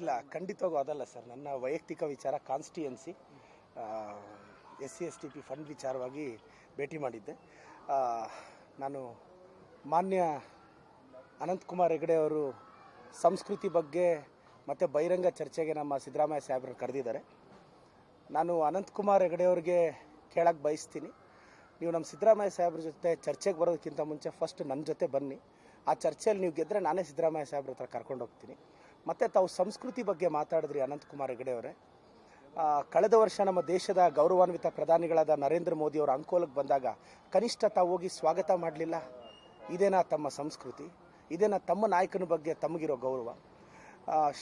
ಇಲ್ಲ, ಖಂಡಿತವಾಗೂ ಅದಲ್ಲ ಸರ್. ನನ್ನ ವೈಯಕ್ತಿಕ ವಿಚಾರ constituency S C S T P fund ವಿಚಾರವಾಗಿ ಭೇಟಿ ಮಾಡಿದ್ದೆ. ನಾನು ಮಾನ್ಯ ಅನಂತಕುಮಾರ್ ಹೆಗಡೆ ಅವರು ಸಂಸ್ಕೃತಿ ಬಗ್ಗೆ ಮತ್ತು ಬಹಿರಂಗ ಚರ್ಚೆಗೆ ನಮ್ಮ ಸಿದ್ದರಾಮಯ್ಯ ಸಾಹೇಬ್ರು ಕರೆದಿದ್ದಾರೆ. ನಾನು ಅನಂತಕುಮಾರ್ ಹೆಗಡೆ ಅವ್ರಿಗೆ ಕೇಳಕ್ಕೆ ಬಯಸ್ತೀನಿ. ನೀವು ನಮ್ಮ ಸಿದ್ದರಾಮಯ್ಯ ಸಾಹೇಬ್ರ ಜೊತೆ ಚರ್ಚೆಗೆ ಬರೋದಕ್ಕಿಂತ ಮುಂಚೆ ಫಸ್ಟ್ ನನ್ನ ಜೊತೆ ಬನ್ನಿ. ಆ ಚರ್ಚೆಯಲ್ಲಿ ನೀವು ಗೆದ್ದರೆ ನಾನೇ ಸಿದ್ದರಾಮಯ್ಯ ಸಾಹೇಬ್ರ ಹತ್ರ ಕರ್ಕೊಂಡು ಹೋಗ್ತೀನಿ. ಮತ್ತು ತಾವು ಸಂಸ್ಕೃತಿ ಬಗ್ಗೆ ಮಾತಾಡಿದ್ರಿ ಅನಂತಕುಮಾರ್ ಹೆಗಡೆ ಅವರೇ. ಆ, ಕಳೆದ ವರ್ಷ ನಮ್ಮ ದೇಶದ ಗೌರವಾನ್ವಿತ ಪ್ರಧಾನಿಗಳಾದ ನರೇಂದ್ರ ಮೋದಿ ಅವರ ಅಂಕೋಲಕ್ಕೆ ಬಂದಾಗ ಕನಿಷ್ಠ ತಾವು ಹೋಗಿ ಸ್ವಾಗತ ಮಾಡಲಿಲ್ಲ. ಇದೇನಾ ತಮ್ಮ ಸಂಸ್ಕೃತಿ? ಇದೇನಾ ತಮ್ಮ ನಾಯಕನ ಬಗ್ಗೆ ತಮಗಿರೋ ಗೌರವ?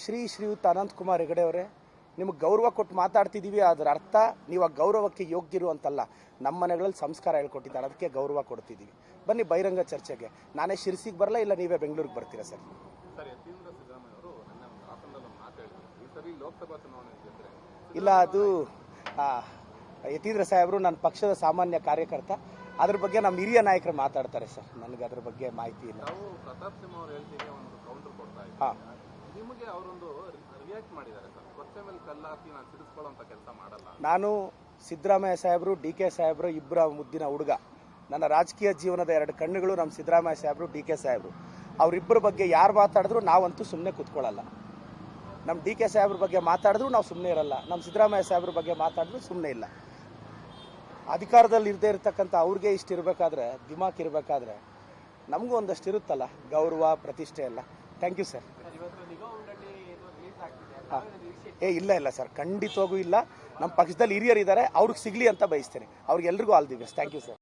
ಶ್ರೀ ಶ್ರೀಯುತ ಅನಂತಕುಮಾರ್ ಹೆಗಡೆ ಅವರೇ ನಿಮಗೆ ಗೌರವ ಕೊಟ್ಟು ಮಾತಾಡ್ತಿದ್ದೀವಿ ಅದರ ಅರ್ಥ ನೀವು ಆ ಗೌರವಕ್ಕೆ ಯೋಗ್ಯರು ಅಂತಲ್ಲ. ನಮ್ಮ ಮನೆಗಳಲ್ಲಿ ಸಂಸ್ಕಾರ ಹೇಳ್ಕೊಟ್ಟಿದ್ದಾರೆ ಅದಕ್ಕೆ ಗೌರವ ಕೊಡ್ತಿದ್ದೀವಿ ಬನ್ನಿ ಬಹಿರಂಗ ಚರ್ಚೆಗೆ. ನಾನೇ ಶಿರ್ಸಿಗೆ ಬರಲ್ಲ ಇಲ್ಲ ನೀವೇ ಬೆಂಗಳೂರಿಗೆ ಬರ್ತೀರಾ ಸರ್? ಸರ್ ಯತೀಂದ್ರ ಸಿದ್ದರಾಮಯ್ಯ ಅವರು ನನ್ನ ಹಾಸನದಲ್ಲಿ ಮಾತು ಹೇಳಿದ್ರು. ಈ ಸರಿ ಲೋಕಸಭಾ ಚುನಾವಣೆ ಗೆದ್ರೆ ಇಲ್ಲ ಅದು ಯತೀಂದ್ರ ಸಾಹೇಬರು ನನ್ನ ಪಕ್ಷದ ಸಾಮಾನ್ಯ ಕಾರ್ಯಕರ್ತ. ಅದ್ರ ಬಗ್ಗೆ ನಮ್ಮ ಹಿರಿಯ ನಾಯಕರು ಮಾತಾಡ್ತಾರೆ ಸರ್. ನನಗೆ ಅದ್ರ ಬಗ್ಗೆ ಮಾಹಿತಿ ಇಲ್ಲ. ನಾವು ಪ್ರತಾಪ್ ಸಿಂಹ ಅವರು ಹೇಳ್ತೀವಿ ಒಂದು ಕೌಂಟರ್ ಕೊಡ್ತಾ ಹಾಂ. ನಿಮಗೆ ಅವರೊಂದು ರಿಯಾಕ್ಟ್ ಮಾಡಿದ್ದಾರೆ ಸರ್. ಕೊಚ್ಚೆ ಮೇಲೆ ಕಲ್ಲಾಕಿ ನಾನು ಸಿಡಿಸ್ಕೊಳ್ಳೋಂಥ ಕೆಲಸ ಮಾಡಲ್ಲ. ನಾನು ಸಿದ್ದರಾಮಯ್ಯ ಸಾಹೇಬರು ಡಿ ಕೆ ಸಾಹೇಬರು ಇಬ್ಬರ ಮುದ್ದಿನ ಹುಡುಗ. ನನ್ನ ರಾಜಕೀಯ ಜೀವನದ ಎರಡು ಕಣ್ಣುಗಳು ನಮ್ಮ ಸಿದ್ದರಾಮಯ್ಯ ಸಾಹೇಬರು ಡಿ ಕೆ ಸಾಹೇಬರು. ಅವರಿಬ್ಬರ ಬಗ್ಗೆ ಯಾರು ಮಾತಾಡಿದ್ರು ನಾವಂತೂ ಸುಮ್ಮನೆ ಕೂತ್ಕೊಳ್ಳಲ್ಲ. ನಮ್ಮ ಡಿ ಕೆ ಸಾಹೇಬ್ರ ಬಗ್ಗೆ ಮಾತಾಡಿದ್ರು ನಾವು ಸುಮ್ಮನೆ ಇರಲ್ಲ. ನಮ್ಮ ಸಿದ್ದರಾಮಯ್ಯ ಸಾಹೇಬ್ರ ಬಗ್ಗೆ ಮಾತಾಡಿದ್ರು ಸುಮ್ಮನೆ ಇಲ್ಲ. ಅಧಿಕಾರದಲ್ಲಿ ಇರದೇ ಇರತಕ್ಕಂಥ ಅವ್ರಿಗೆ ಇಷ್ಟು ಇರಬೇಕಾದ್ರೆ, ದಿಮಾಕ್ ಇರಬೇಕಾದ್ರೆ ನಮಗೂ ಒಂದಷ್ಟು ಇರುತ್ತಲ್ಲ. ಗೌರವ, ಪ್ರತಿಷ್ಠೆ ಎಲ್ಲ. ಥ್ಯಾಂಕ್ ಯು ಸರ್ ಏ, ಇಲ್ಲ ಇಲ್ಲ ಸರ್ ಖಂಡಿತವಾಗೂ ಇಲ್ಲ. ನಮ್ಮ ಪಕ್ಷದಲ್ಲಿ ಹಿರಿಯರಿದ್ದಾರೆ. ಅವ್ರಿಗೆ ಸಿಗಲಿ ಅಂತ ಬಯಸ್ತೇನೆ. ಅವ್ರಿಗೆಲ್ರಿಗೂ all the best thank you sir